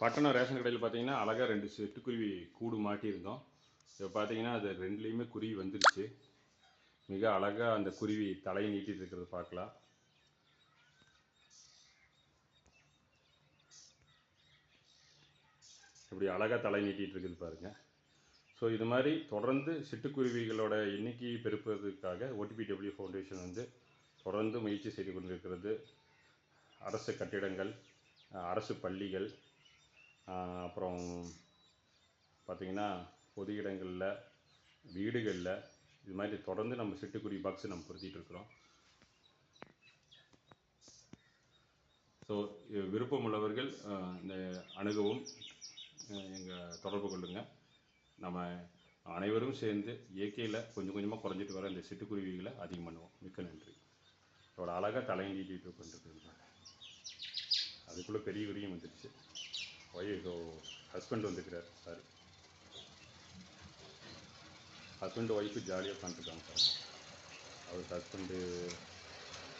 பட்டணம் ரேஷன் கடையில் பார்த்தீங்கன்னா அழகாக ரெண்டு சிட்டுக்குருவி கூடு மாட்டியிருந்தோம் இப்போ பார்த்தீங்கன்னா அது ரெண்டுலேயுமே குருவி வந்துருச்சு. மிக அழகாக அந்த குருவி தலையை நீட்டிட்டு இருக்கிறத பார்க்கலாம். இப்படி அழகாக தலை நீட்டிகிட்டு இருக்குது பாருங்கள் ஸோ இது மாதிரி தொடர்ந்து சிட்டுக்குருவிகளோட எண்ணிக்கையை பெருப்பதற்காக ஓடிபிடபிள்யூ ஃபவுண்டேஷன் வந்து தொடர்ந்து முயற்சி செய்து கொண்டிருக்கிறது. அரசு கட்டிடங்கள் அரசு பள்ளிகள் அப்புறம் பார்த்திங்கன்னா பொது இடங்களில் வீடுகளில் இது மாதிரி தொடர்ந்து நம்ம சிட்டுக்குருவி பாக்ஸ் நம்ம பொருத்திட்டுருக்குறோம் ஸோ விருப்பம் உள்ளவர்கள் இந்த அணுகவும் எங்கள் தொடர்பு கொள்ளுங்கள் நம்ம அனைவரும் சேர்ந்து இயற்கையில் கொஞ்சம் கொஞ்சமாக குறைஞ்சிட்டு வர இந்த சிட்டுக்குருவிகளை அதிகம் பண்ணுவோம். மிக்க நன்றி. அவ்வளோ அழகாக தலையங்கிட்டு கொண்டு அதுக்குள்ளே பெரிய குருவியும் வந்துடுச்சு ஒய்ஃபோ ஹஸ்பண்ட் வந்துக்கிறார் சார் ஹஸ்பண்ட் ஒய்ஃபு ஜாலியாக உட்காந்துருக்காங்க சார். அவர் ஹஸ்பண்டு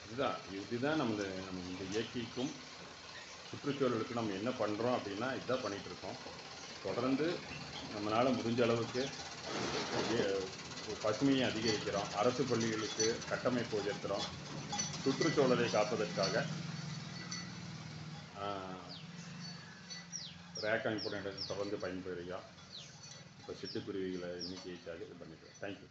இதுதான் இதுதான் நம்ம இந்த- நம்ம இந்த இயற்கைக்கும் சுற்றுச்சூழலுக்கு நம்ம என்ன பண்ணுறோம் அப்படின்னா இதுதான் பண்ணிகிட்டு இருக்கோம் தொடர்ந்து நம்மளால் முடிஞ்ச அளவுக்கு பசுமையை அதிகரிக்கிறோம். அரசு பள்ளிகளுக்கு கட்டமைப்பு உயர்த்துகிறோம் சுற்றுச்சூழலை காப்பதற்காக ரேக் அமைப்புடன் தொடர்ந்து பயன்படுகிறோம் இப்போ சிட்டுக்குருவிகளை எண்ணிக்கைக்காக இது பண்ணிக்கிறேன் தேங்க்யூ